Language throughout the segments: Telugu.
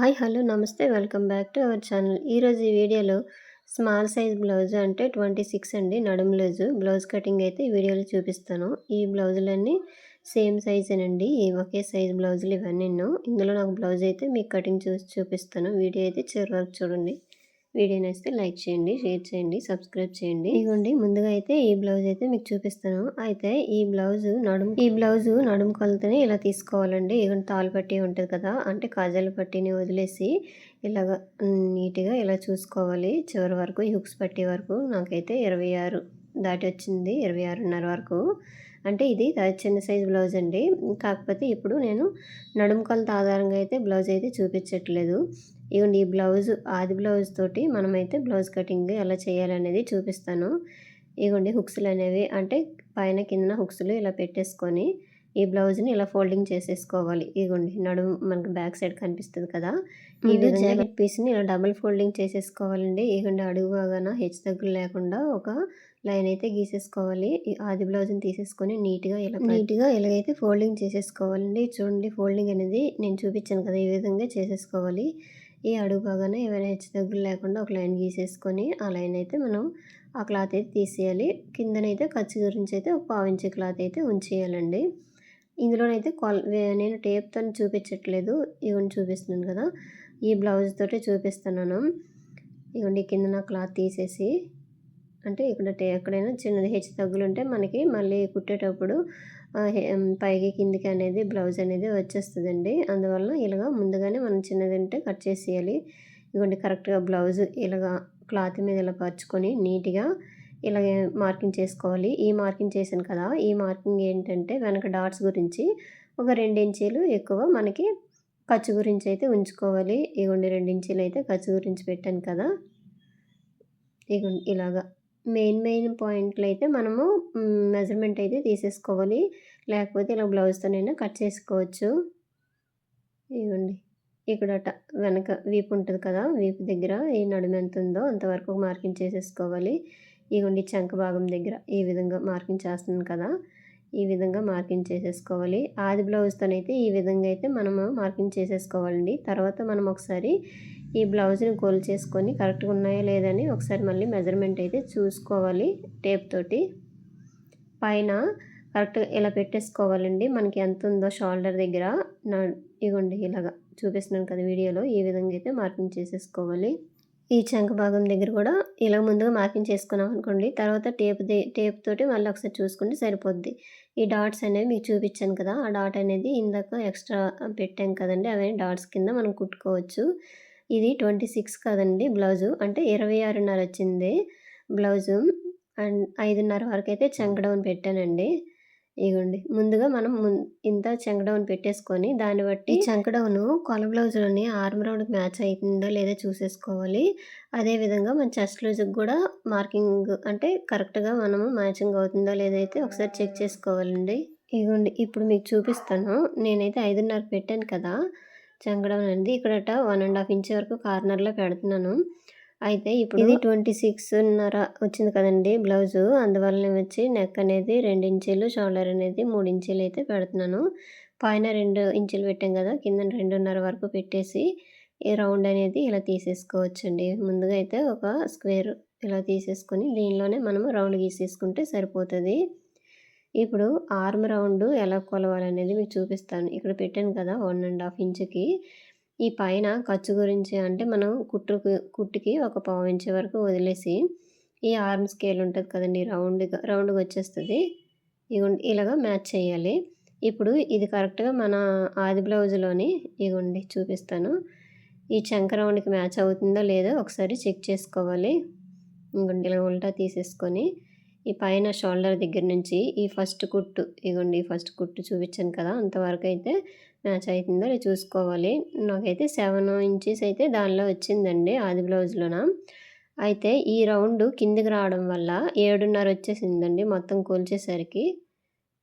హాయ్ హలో నమస్తే welcome back to our channel. ఈరోజు ఈ వీడియోలో స్మాల్ సైజ్ బ్లౌజ్ అంటే ట్వంటీ సిక్స్ అండి నడుం బ్లౌజ్. బ్లౌజ్ కటింగ్ అయితే ఈ వీడియోలో చూపిస్తాను. ఈ బ్లౌజులన్నీ సేమ్ సైజేనండి ఈ ఒకే సైజ్ బ్లౌజులు ఇవన్నీ ఇందులో నాకు బ్లౌజ్ అయితే మీకు కటింగ్ చూసి చూపిస్తాను. వీడియో అయితే చివరి వరకు చూడండి. వీడియో నచ్చితే లైక్ చేయండి షేర్ చేయండి సబ్స్క్రైబ్ చేయండి. ఇదిగోండి ముందుగా అయితే ఈ బ్లౌజ్ అయితే మీకు చూపిస్తాను. అయితే ఈ బ్లౌజ్ నడుము ఈ బ్లౌజ్ నడుము కొలతని ఇలా తీసుకోవాలండి. ఇదిగోండి తాలు పట్టి ఉంటుంది కదా అంటే కాజాల పట్టిని వదిలేసి ఇలాగ నీట్గా ఇలా చూసుకోవాలి. చివరి వరకు ఈ హుక్స్ పట్టే వరకు నాకైతే ఇరవై ఆరు దాటి వచ్చింది ఇరవై ఆరున్నర వరకు. అంటే ఇది చిన్న సైజ్ బ్లౌజ్ అండి. కాకపోతే ఇప్పుడు నేను నడుము కొలత ఆధారంగా అయితే బ్లౌజ్ అయితే చూపించట్లేదు. ఇవ్వండి ఈ బ్లౌజ్ ఆది బ్లౌజ్ తోటి మనమైతే బ్లౌజ్ కటింగ్ ఎలా చేయాలనేది చూపిస్తాను. ఇవ్వండి హుక్స్లు అనేవి అంటే పైన కింద హుక్స్లు ఇలా పెట్టేసుకొని ఈ బ్లౌజ్ని ఇలా ఫోల్డింగ్ చేసేసుకోవాలి. ఇగోండి నడుము మనకు బ్యాక్ సైడ్ కనిపిస్తుంది కదా? ఈ జాకెట్ పీస్ని ఇలా డబుల్ ఫోల్డింగ్ చేసేసుకోవాలండి. ఇగోండి అడుగు బాగాన హెచ్ దగ్గర లేకుండా ఒక లైన్ అయితే గీసేసుకోవాలి. ఆది బ్లౌజ్ని తీసేసుకొని నీట్గా ఇలా నీట్గా ఇలాగైతే ఫోల్డింగ్ చేసేసుకోవాలండి. చూడండి ఫోల్డింగ్ అనేది నేను చూపించాను కదా ఈ విధంగా చేసేసుకోవాలి. ఈ అడుగు భాగాన ఏమైనా హెచ్చు తగ్గులు లేకుండా ఒక లైన్ గీసేసుకొని ఆ లైన్ అయితే మనం ఆ క్లాత్ అయితే తీసేయాలి. కిందనైతే ఖర్చు గురించి అయితే ఒక పావించి క్లాత్ అయితే ఉంచేయాలండి. ఇందులోనైతే కాల్ నేను టేప్తో చూపించట్లేదు. ఇవన్నీ చూపిస్తున్నాను కదా. ఈ బ్లౌజ్ తోటే చూపిస్తున్నాను. ఇవ్వండి కింద నా క్లాత్ తీసేసి. అంటే ఇక్కడ ఎక్కడైనా చిన్నది హెచ్చు తగ్గులు ఉంటే మనకి మళ్ళీ కుట్టేటప్పుడు పైకి కిందికి అనేది బ్లౌజ్ అనేది వచ్చేస్తుందండి. అందువల్ల ఇలాగ ముందుగానే మనం చిన్నది ఉంటే కట్ చేసేయాలి. ఇదిగోండి కరెక్ట్గా బ్లౌజ్ ఇలాగ క్లాత్ మీద ఇలా పరుచుకొని నీట్గా ఇలాగే మార్కింగ్ చేసుకోవాలి. ఈ మార్కింగ్ చేశాను కదా ఈ మార్కింగ్ ఏంటంటే వెనక డాట్స్ గురించి ఒక రెండు ఇంచీలు ఎక్కువ మనకి ఖర్చు గురించి అయితే ఉంచుకోవాలి. ఇగోండి రెండు ఇంచీలు అయితే ఖర్చు గురించి పెట్టాను కదా. ఇగోండి ఇలాగా మెయిన్ మెయిన్ పాయింట్లు అయితే మనము మెజర్మెంట్ అయితే తీసేసుకోవాలి. లేకపోతే ఇలా బ్లౌజ్తోనైనా కట్ చేసుకోవచ్చు. ఇవ్వండి. ఇక్కడ వెనక వీపు ఉంటుంది కదా వీపు దగ్గర ఈ నడుము ఎంత ఉందో అంతవరకు మార్కింగ్ చేసేసుకోవాలి. ఇవ్వండి చంక భాగం దగ్గర ఈ విధంగా మార్కింగ్ చేస్తున్నాను కదా ఈ విధంగా మార్కింగ్ చేసేసుకోవాలి. ఆది బ్లౌజ్తోనైతే ఈ విధంగా అయితే మనము మార్కింగ్ చేసేసుకోవాలండి. తర్వాత మనం ఒకసారి ఈ బ్లౌజ్ని గోల్ చేసుకొని కరెక్ట్గా ఉన్నాయా లేదని ఒకసారి మళ్ళీ మెజర్మెంట్ అయితే చూసుకోవాలి టేప్ తోటి. పైన కరెక్ట్గా ఇలా పెట్టేసుకోవాలండి. మనకి ఎంత ఉందో షోల్డర్ దగ్గర. నా ఇగోండి ఇలాగా చూపిస్తున్నాను కదా వీడియోలో. ఈ విధంగా అయితే మార్కింగ్ చేసేసుకోవాలి. ఈ చంక భాగం దగ్గర కూడా ఇలా ముందుగా మార్కింగ్ చేసుకున్నాం అనుకోండి. తర్వాత టేప్ టేప్ తోటి మళ్ళీ ఒకసారి చూసుకుంటే సరిపోద్ది. ఈ డాట్స్ అనేవి మీకు చూపించాను కదా. ఆ డాట్ అనేది ఇందాక ఎక్స్ట్రా పెట్టాం కదండి. అవన్నీ డాట్స్ కింద మనం కుట్టుకోవచ్చు. ఇది ట్వంటీ సిక్స్ కదండి బ్లౌజు. అంటే ఇరవై ఆరున్నర వచ్చింది బ్లౌజు. అండ్ ఐదున్నర వరకు అయితే చంకడౌన్ పెట్టానండి. ఇగోండి ముందుగా మనం ఇంత చెంకడౌన్ పెట్టేసుకొని దాన్ని బట్టి చెంకడౌన్ కొల బ్లౌజ్లోని ఆర్మ్ రౌండ్ మ్యాచ్ అవుతుందో లేదో చూసేసుకోవాలి. అదేవిధంగా మన చెస్ట్ లూజ్కి కూడా మార్కింగ్ అంటే కరెక్ట్గా మనము మ్యాచింగ్ అవుతుందో లేదైతే ఒకసారి చెక్ చేసుకోవాలండి. ఇగోండి ఇప్పుడు మీకు చూపిస్తాను. నేనైతే ఐదున్నర పెట్టాను కదా. చంకడం అనేది ఇక్కడ వన్ అండ్ హాఫ్ ఇంచ్ వరకు కార్నర్లో పెడుతున్నాను. అయితే ఇప్పుడు ఇది ట్వంటీ సిక్స్న్నర వచ్చింది కదండి బ్లౌజు. అందువల్ల వచ్చి నెక్ అనేది రెండు ఇంచీలు షోల్డర్ అనేది మూడు ఇంచీలు అయితే పెడుతున్నాను. పైన రెండు ఇంచులు పెట్టాం కదా కింద రెండున్నర వరకు పెట్టేసి ఈ రౌండ్ అనేది ఇలా తీసేసుకోవచ్చండి. ముందుగా అయితే ఒక స్క్వేర్ ఇలా తీసేసుకొని దీనిలోనే మనము రౌండ్ గీసేసుకుంటే సరిపోతుంది. ఇప్పుడు ఆర్మ్ రౌండ్ ఎలా కొలవాలనేది మీకు చూపిస్తాను. ఇక్కడ పెట్టాను కదా వన్ అండ్ హాఫ్ ఇంచుకి. ఈ పైన ఖర్చు గురించి అంటే మనం కుట్టుకు కుట్టుకి ఒక పావు ఇంచు వరకు వదిలేసి ఈ ఆర్మ్ స్కేల్ ఉంటుంది కదండి రౌండ్గా రౌండ్గా వచ్చేస్తుంది. ఇలాగా మ్యాచ్ చేయాలి. ఇప్పుడు ఇది కరెక్ట్గా మన ఆది బ్లౌజ్లోని ఇగోండి చూపిస్తాను. ఈ చంక రౌండ్కి మ్యాచ్ అవుతుందో లేదో ఒకసారి చెక్ చేసుకోవాలి. ఇంకొండి ఇలా ఉల్టా తీసేసుకొని ఈ పైన షోల్డర్ దగ్గర నుంచి ఈ ఫస్ట్ కుట్టు ఇగోండి ఈ ఫస్ట్ కుట్టు చూపించాను కదా అంతవరకు అయితే మ్యాచ్ అవుతుందో చూసుకోవాలి. నాకైతే సెవెన్ ఇంచెస్ అయితే దానిలో వచ్చిందండి ఆది బ్లౌజ్లోన. అయితే ఈ రౌండ్ కిందికి రావడం వల్ల ఏడున్నర వచ్చేసిందండి మొత్తం కోల్చేసరికి.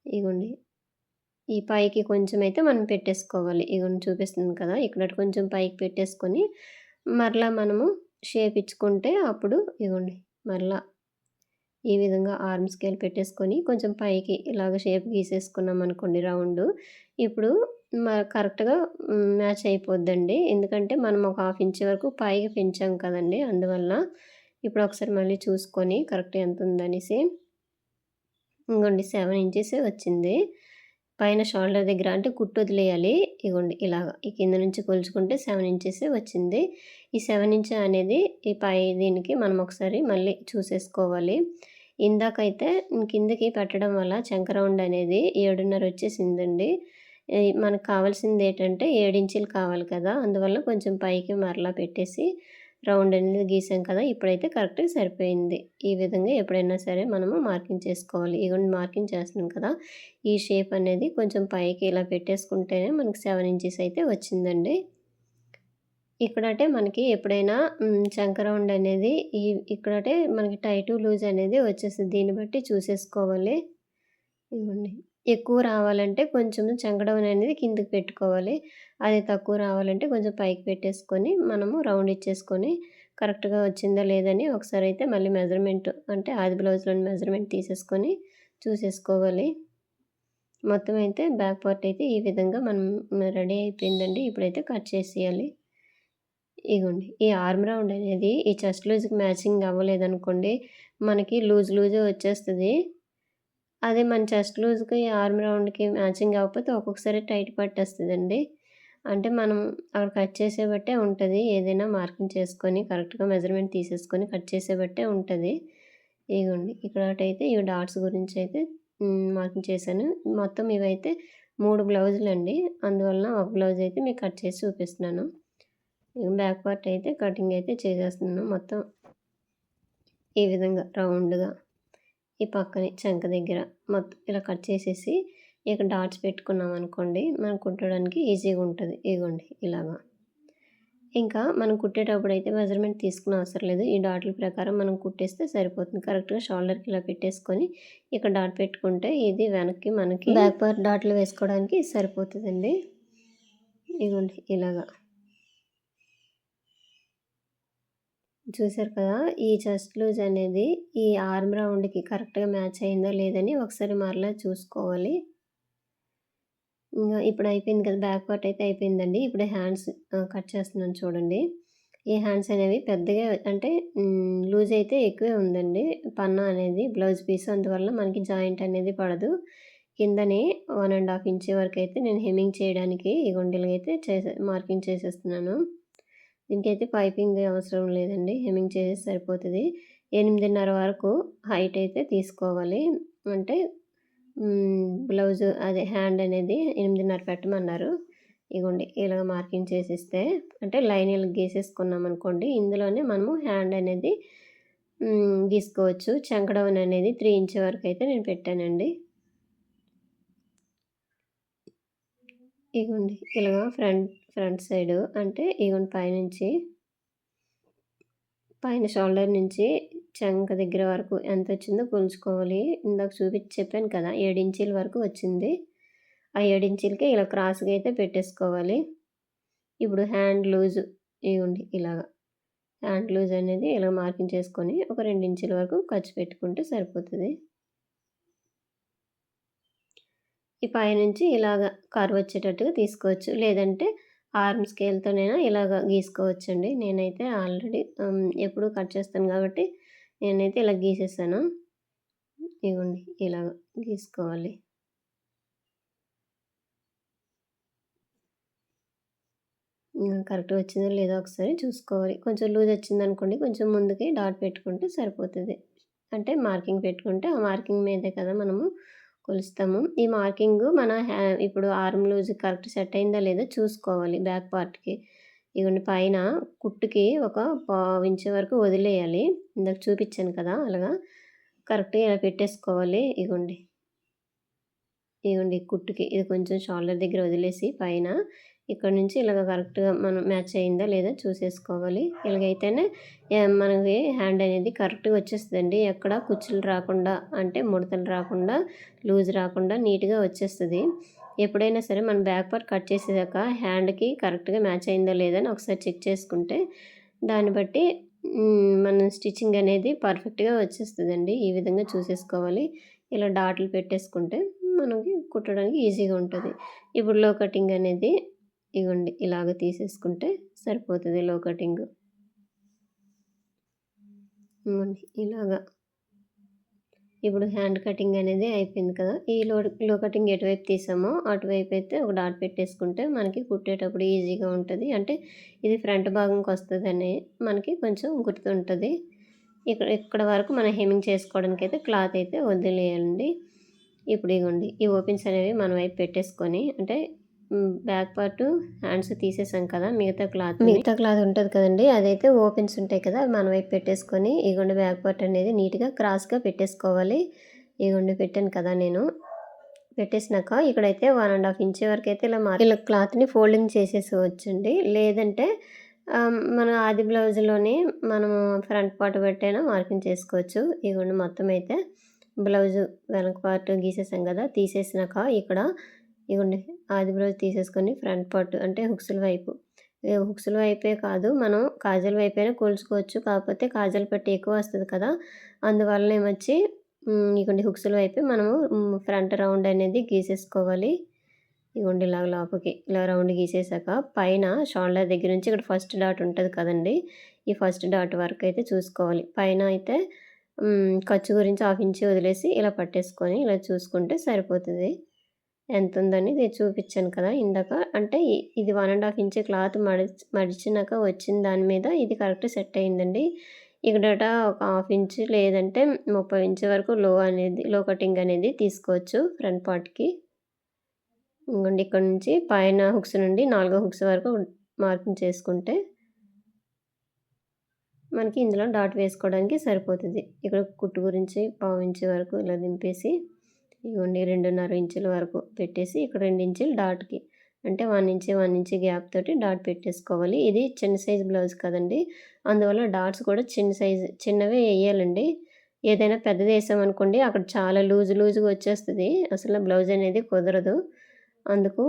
ఇగోండి ఈ పైకి కొంచెం అయితే మనం పెట్టేసుకోవాలి. ఇగోండి చూపిస్తుంది కదా ఇక్కడ కొంచెం పైకి పెట్టేసుకొని మరలా మనము షేప్ ఇచ్చుకుంటే అప్పుడు ఇగోండి మరలా ఈ విధంగా ఆర్మ్ స్కేల్ పెట్టేసుకొని కొంచెం పైకి ఇలాగ షేప్ గీసేసుకున్నాం అనుకోండి రౌండ్ ఇప్పుడు కరెక్ట్‌గా మ్యాచ్ అయిపోద్దండి. ఎందుకంటే మనం ఒక హాఫ్ ఇంచ్ వరకు పైకి పెంచాం కదండి అందువల్ల. ఇప్పుడు ఒకసారి మళ్ళీ చూసుకొని కరెక్ట్ ఎంత ఉందనేసి ఇంకోండి సెవెన్ ఇంచెస్ వచ్చింది. పైన షోల్డర్ దగ్గర అంటే కుట్టు వదిలేయాలి. ఇగోండి ఇలాగ ఈ కింద నుంచి కొలుచుకుంటే సెవెన్ ఇంచెస్ వచ్చింది. ఈ సెవెన్ ఇంచ్ అనేది ఈ పై దీనికి మనం ఒకసారి మళ్ళీ చూసేసుకోవాలి. ఇందాకైతే కిందకి పెట్టడం వల్ల చంకరౌండ్ అనేది 7.5 వచ్చేసిందండి. మనకు కావాల్సింది ఏంటంటే 7 ఇంచులు కావాలి కదా! అందువల్ల కొంచెం పైకి మరలా పెట్టేసి రౌండ్ అనేది గీసాం కదా! ఇప్పుడైతే కరెక్ట్‌గా సరిపోయింది. ఈ విధంగా ఎప్పుడైనా సరే మనము మార్కింగ్ చేసుకోవాలి. ఇగోండి మార్కింగ్ చేస్తున్నాం కదా! ఈ షేప్ అనేది కొంచెం పైకి ఇలా పెట్టేసుకుంటేనే మనకి సెవెన్ ఇంచెస్ అయితే వచ్చిందండి. ఇక్కడటే మనకి ఎప్పుడైనా చంక రౌండ్ అనేది ఈ ఇక్కడటే మనకి టైటు, లూజ్ అనేది వచ్చేస్తుంది దీన్ని బట్టి చూసేసుకోవాలి. ఇవ్వండి ఎక్కువ రావాలంటే కొంచెం చంక అనేది కిందకి పెట్టుకోవాలి. అది తక్కువ రావాలంటే కొంచెం పైకి పెట్టేసుకొని మనము రౌండ్ ఇచ్చేసుకొని కరెక్ట్‌గా వచ్చిందా లేదని ఒకసారి అయితే మళ్ళీ మెజర్‌మెంట్ అంటే ఆది బ్లౌజ్‌లోని మెజర్‌మెంట్ తీసేసుకొని చూసేసుకోవాలి. మొత్తం అయితే బ్యాక్ పార్ట్ అయితే ఈ విధంగా మనం రెడీ అయిపోయిందండి. ఇప్పుడైతే కట్ చేసేయాలి. ఇగోండి. ఈ ఆర్మ్ రౌండ్ అనేది ఈ చెస్ట్ లూజ్‌కి మ్యాచింగ్ అవ్వలేదనుకోండి, మనకి లూజ్ లూజే వచ్చేస్తుంది అదే మన చెస్ట్ లూజ్‌కి, ఆర్మ్ రౌండ్‌కి మ్యాచింగ్ అవ్వకపోతే ఒక్కొక్కసారి టైట్ పట్టేస్తుందండి అంటే మనం అక్కడ కట్ చేసే బట్టే ఉంటుంది ఏదైనా మార్కింగ్ చేసుకొని కరెక్ట్‌గా మెజర్‌మెంట్ తీసేసుకొని కట్ చేసే బట్టే ఉంటుంది ఇగోండి. ఇక్కడ అయితే ఈ డాట్స్ గురించి అయితే మార్కింగ్ చేశాను. మొత్తం ఇవైతే మూడు బ్లౌజులు అండి అందువలన ఒక బ్లౌజ్ అయితే మీకు కట్ చేసి చూపిస్తున్నాను. బ్యాక్ పార్ట్ అయితే కటింగ్ అయితే చేసేస్తున్నాను మొత్తం. ఈ విధంగా రౌండ్‌గా ఈ పక్కనే చంక దగ్గర మొత్తం ఇలా కట్ చేసేసి ఇక డాట్స్ పెట్టుకున్నాం అనుకోండి మనం కుట్టడానికి ఈజీగా ఉంటది. ఇగోండి ఇలాగా. ఇంకా మనం కుట్టేటప్పుడు అయితే మెజర్‌మెంట్ తీసుకునే అవసరం లేదు. ఈ డాట్ల ప్రకారం మనం కుట్టేస్తే సరిపోతుంది. కరెక్ట్‌గా షోల్డర్‌కి ఇలా పెట్టేసుకొని ఇక్కడ డాట్ పెట్టుకుంటే ఇది వెనక్కి మనకి బ్యాక్ పార్ట్ డాట్లు వేసుకోవడానికి సరిపోతదండి. ఇగోండి ఇలాగా. చూసారు కదా! ఈ చెస్ట్ లూజ్ అనేది ఈ ఆర్మ్ రౌండ్‌కి కరెక్ట్‌గా మ్యాచ్ అయిందో లేదని ఒకసారి మరలా చూసుకోవాలి. ఇంకా ఇప్పుడు అయిపోయింది కదా! బ్యాక్ పార్ట్ అయితే అయిపోయిందండి. ఇప్పుడు హ్యాండ్స్ కట్ చేస్తున్నాను చూడండి. ఈ హ్యాండ్స్ అనేవి పెద్దగా అంటే లూజ్ అయితే ఎక్కువే ఉందండి. పన్నా అనేది బ్లౌజ్ పీస్ అందువల్ల మనకి జాయింట్ అనేది పడదు. కిందనే వన్ అండ్ హాఫ్ ఇంచ్ అయితే నేను హెమ్మింగ్ చేయడానికి ఈ గుండెలకి అయితే చేసే మార్కింగ్ చేసేస్తున్నాను. దీనికైతే పైపింగ్ అవసరం లేదండి. హెమ్మింగ్ చేసి సరిపోతుంది ఎనిమిదిన్నర వరకు హైట్ అయితే తీసుకోవాలి. అంటే బ్లౌజ్ అదే హ్యాండ్ అనేది 8.5 పెట్టమన్నారు. ఇగోండి ఇలా మార్కింగ్ చేసిస్తే అంటే లైన్ ఇలా గీసేసుకున్నామనుకోండి ఇందులోనే మనము హ్యాండ్ అనేది గీసుకోవచ్చు. చంక అనేది త్రీ ఇంచ్ అయితే నేను పెట్టానండి. ఇగోండి ఇలాగ ఫ్రంట్ ఫ్రంట్ సైడ్ అంటే ఈవెన్ పైనుంచి పైన షోల్డర్ నుంచి చంక దగ్గర వరకు ఎంత వచ్చిందో కొలుచుకోవాలి. ఇందాక చూపించి చెప్పాను కదా! ఏడించీల వరకు వచ్చింది. ఆ ఏడించీలకి ఇలా క్రాస్‌గా అయితే పెట్టేసుకోవాలి. ఇప్పుడు హ్యాండ్ లూజ్ ఇగోండి ఇలాగా. హ్యాండ్ లూజ్ అనేది ఇలా మార్కింగ్ చేసుకొని ఒక రెండు ఇంచుల వరకు ఖర్చు పెట్టుకుంటే సరిపోతుంది ఈ పైనుంచి ఇలాగ కర్వ్ వచ్చేటట్టుగా తీసుకోవచ్చు. లేదంటే ఆర్మ్ స్కేల్‌తోనైనా ఇలాగ గీసుకోవచ్చండి. నేనైతే ఆల్రెడీ ఎప్పుడు ఎప్పుడూ కట్ చేస్తాను కాబట్టి నేనైతే ఇలా గీసేసాను. ఇగోండి ఇలాగ గీసుకోవాలి. కరెక్ట్‌గా వచ్చిందో లేదో ఒకసారి చూసుకోవాలి. కొంచెం లూజ్ వచ్చిందనుకోండి కొంచెం ముందుకి డాట్ పెట్టుకుంటే సరిపోతుంది అంటే మార్కింగ్ పెట్టుకుంటే ఆ మార్కింగ్ మీదే కదా మనము కొలుస్తాము. ఈ మార్కింగ్ మన హ్యా ఇప్పుడు ఆర్మ్ లూజ్ కరెక్ట్ సెట్ అయిందా లేదో చూసుకోవాలి బ్యాక్ పార్ట్‌కి. ఇవన్నీ పైన కుట్టుకి ఒక పావించు వరకు వదిలేయాలి. ఇందాక చూపించాను కదా! అలాగా కరెక్ట్‌గా ఇలా పెట్టేసుకోవాలి. ఇగోండి. ఇగోండి కుట్టుకి ఇది కొంచెం షోల్డర్ దగ్గర వదిలేసి పైన ఇక్కడ నుంచి ఇలాగ కరెక్ట్‌గా మనం మ్యాచ్ అయిందా లేదా చూసేసుకోవాలి. ఇలాగైతేనే మనకి హ్యాండ్ అనేది కరెక్ట్‌గా వచ్చేస్తుందండి ఎక్కడ కుచ్చులు రాకుండా అంటే ముడతలు రాకుండా, లూజ్ రాకుండా నీట్‌గా వచ్చేస్తుంది ఎప్పుడైనా సరే మనం బ్యాక్ పార్ట్ కట్ చేసేదాక హ్యాండ్‌కి కరెక్ట్‌గా మ్యాచ్ అయిందా లేదా అని ఒకసారి చెక్ చేసుకుంటే దాన్ని బట్టి మనం స్టిచ్చింగ్ అనేది పర్ఫెక్ట్‌గా వచ్చేస్తుందండి ఈ విధంగా చూసేసుకోవాలి. ఇలా డాట్లు పెట్టేసుకుంటే మనకి కుట్టడానికి ఈజీగా ఉంటుంది ఇప్పుడు లో కటింగ్ అనేది ఇవ్వండి ఇలాగ తీసేసుకుంటే సరిపోతుంది లో కటింగ్ ఇవ్వండి ఇలాగా. ఇప్పుడు హ్యాండ్ కటింగ్ అనేది అయిపోయింది కదా ఈ లో లో కటింగ్ ఎటువైపు తీసామో అటువైపు అయితే ఒక డాట్ పెట్టేసుకుంటే మనకి కుట్టేటప్పుడు ఈజీగా ఉంటుంది. అంటే ఇది ఫ్రంట్ భాగంకి వస్తుందని మనకి కొంచెం గుర్తుంటుంది. ఇక్కడ ఇక్కడ వరకు మనం హెమింగ్ చేసుకోవడానికి అయితే క్లాత్ అయితే వదిలేయండి. ఇప్పుడు ఇగోండి ఈ ఓపెన్స్ అనేవి మన వైపు పెట్టేసుకొని అంటే బ్యాక్ పార్ట్ హ్యాండ్స్ తీసేసాం కదా మిగతా క్లాత్ మిగతా క్లాత్ ఉంటుంది కదండి అదైతే ఓపెన్స్ ఉంటాయి కదా మన వైపు పెట్టేసుకొని ఇగోండి బ్యాక్ పార్ట్ అనేది నీట్గా క్రాస్గా పెట్టేసుకోవాలి. ఇగోండి పెట్టాను కదా నేను. పెట్టేసినాక ఇక్కడైతే వన్ అండ్ హాఫ్ ఇంచ్ వరకు అయితే ఇలా మార్క్ ఇలా క్లాత్ని ఫోల్డింగ్ చేసేసుకోవచ్చండి. లేదంటే మన ఆది బ్లౌజ్లోని మనము ఫ్రంట్ పార్ట్ పెట్టైనా మార్కింగ్ చేసుకోవచ్చు. ఇగోండి మొత్తం అయితే బ్లౌజ్ వెనక పార్ట్ గీసేసాం కదా తీసేసినాక ఇక్కడ ఇవ్వండి ఆది బ్లౌజ్ తీసేసుకొని ఫ్రంట్ పార్ట్ అంటే హుక్స్ల వైపు. హుక్స్ల వైపే కాదు మనం కాజల్ వైపైనా కూల్చుకోవచ్చు. కాకపోతే కాజల్ పట్టి ఎక్కువ వస్తుంది కదా అందువల్ల ఏమొచ్చి ఇవ్వండి హుక్స్ల వైపే మనము ఫ్రంట్ రౌండ్ అనేది గీసేసుకోవాలి. ఇవ్వండి ఇలా లోపలికి ఇలా రౌండ్ గీసేసాక పైన షోల్డర్ దగ్గర నుంచి ఇక్కడ ఫస్ట్ డాట్ ఉంటుంది కదండి ఈ ఫస్ట్ డాట్ వరకు అయితే చూసుకోవాలి. పైన అయితే ఖర్చు గురించి హాఫ్ ఇంచి వదిలేసి ఇలా పట్టేసుకొని ఇలా చూసుకుంటే సరిపోతుంది. ఎంత ఉందని ఇది చూపించాను కదా ఇందాక. అంటే ఇది one and half inch cloth మడిచి మడిచినాక వచ్చిన దాని మీద ఇది కరెక్ట్ సెట్ అయిందండి. ఇక్కడ ఒక హాఫ్ ఇంచ్ లేదంటే ముప్పై ఇంచ్ వరకు లో అనేది లో కటింగ్ అనేది తీసుకోవచ్చు ఫ్రంట్ పార్ట్కి ఇంకోండి ఇక్కడ నుంచి పైన హుక్స్ నుండి నాలుగో హుక్స్ వరకు మార్కింగ్ చేసుకుంటే మనకి ఇందులో డాట్ వేసుకోవడానికి సరిపోతుంది. ఇక్కడ కుట్టు గురించి పావు ఇంచు వరకు ఇలా దింపేసి ఇవ్వండి రెండున్నర ఇంచుల వరకు పెట్టేసి ఇక్కడ రెండు ఇంచులు డాట్కి అంటే one inch one inch gap తోటి డాట్ పెట్టేసుకోవాలి. ఇది చిన్న సైజ్ బ్లౌజ్ కదండి. అందువల్ల డాట్స్ కూడా చిన్న సైజ్ చిన్నవే వేయాలండి. ఏదైనా పెద్దది వేసామనుకోండి అక్కడ చాలా లూజ్ లూజ్గా వచ్చేస్తుంది. అసలు బ్లౌజ్ అనేది కుదరదు. అందుకు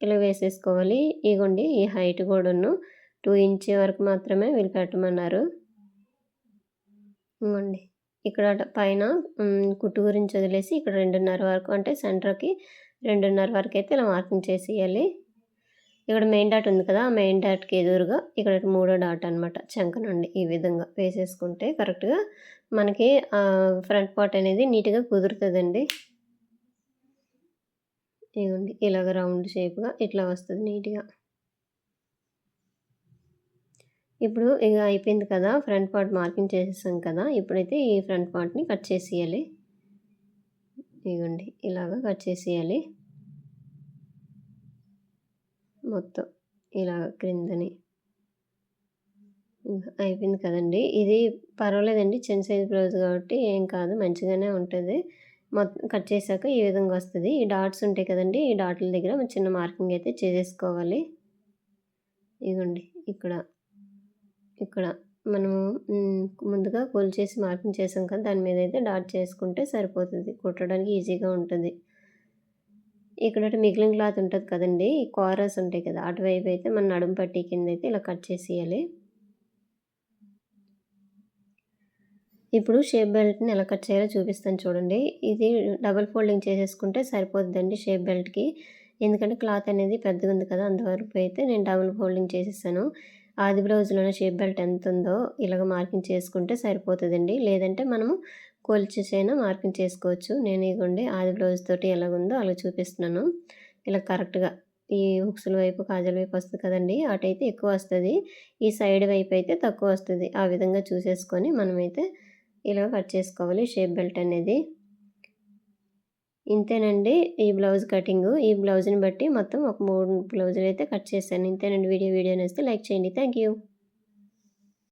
ఇలా వేసేసుకోవాలి. ఇగోండి ఈ హైట్ కూడాను టూ ఇంచ్ వరకు మాత్రమే వీళ్ళు పెట్టమన్నారు. ఇవ్వండి. ఇక్కడ పైన కుట్టు గురించి వదిలేసి ఇక్కడ రెండున్నర వరకు అంటే సెంటర్కి రెండున్నర వరకు అయితే ఇలా మార్కింగ్ చేసేయాలి. ఇక్కడ మెయిన్ డాట్ ఉంది కదా ఆ మెయిన్ డాట్కి ఎదురుగా ఇక్కడ మూడో డాట్ అనమాట చంక నుండి ఈ విధంగా వేసేసుకుంటే కరెక్ట్గా మనకి ఫ్రంట్ పార్ట్ అనేది నీట్గా కుదురుతుందండి. ఇవ్వండి ఇలాగ రౌండ్ షేప్గా ఇట్లా వస్తుంది నీట్గా. ఇప్పుడు ఇక అయిపోయింది కదా ఫ్రంట్ పార్ట్ మార్కింగ్ చేసేసాం కదా ఇప్పుడైతే ఈ ఫ్రంట్ పార్ట్ని కట్ చేసేయాలి. ఇగోండి ఇలాగ కట్ చేసేయాలి. మొత్తం ఇలా క్రిందని. అయిపోయింది కదండి. ఇది పర్వాలేదండి చిన్న సైజ్ బ్లౌజ్ కాబట్టి ఏం కాదు మంచిగానే ఉంటుంది. మొత్తం కట్ చేశాక ఈ విధంగా వస్తుంది. ఈ డాట్స్ ఉంటాయి కదండి ఈ డాట్ల దగ్గర చిన్న మార్కింగ్ అయితే చేసేసుకోవాలి. ఇగోండి ఇక్కడ ఇక్కడ మనము ముందుగా చేసి మార్కింగ్ చేసాం కదా దాని మీద అయితే డాట్ చేసుకుంటే సరిపోతుంది. కుట్టడానికి ఈజీగా ఉంటుంది. ఇక్కడ మిగిలిన క్లాత్ ఉంటుంది కదండి ఈ ఉంటాయి కదా అటువైపు అయితే మన నడుము పట్టి కింద అయితే ఇలా కట్ చేసేయాలి. ఇప్పుడు షేప్ బెల్ట్ని ఎలా కట్ చేయాలో చూపిస్తాను చూడండి. ఇది డబల్ ఫోల్డింగ్ చేసేసుకుంటే సరిపోతుందండి షేప్ బెల్ట్కి. ఎందుకంటే క్లాత్ అనేది పెద్దగా ఉంది కదా అంతవరకు అయితే నేను డబుల్ ఫోల్డింగ్ చేసేసాను. ఆది బ్లౌజ్లోనే షేప్ బెల్ట్ ఎంత ఉందో ఇలాగ మార్కింగ్ చేసుకుంటే సరిపోతుందండి. లేదంటే మనము కొలిచేసైనా మార్కింగ్ చేసుకోవచ్చు. నేను ఇవ్వండి ఆది బ్లౌజ్ తోటి ఎలాగుందో అలా చూపిస్తున్నాను. ఇలా కరెక్ట్గా ఈ హుక్స్ల వైపు కాజల వైపు వస్తుంది కదండి అటైతే ఎక్కువ వస్తుంది. ఈ సైడ్ వైపు అయితే తక్కువ వస్తుంది. ఆ విధంగా చూసేసుకొని మనమైతే ఇలా కట్ చేసుకోవాలి షేప్ బెల్ట్ అనేది. ఇంతేనండి. ఈ బ్లౌజ్ కటింగ్ ఈ బ్లౌజ్ని బట్టి మొత్తం ఒక మూడు బ్లౌజులు అయితే కట్ చేశాను. ఇంతేనండి. వీడియో వీడియో నేస్తే లైక్ చేయండి. Thank you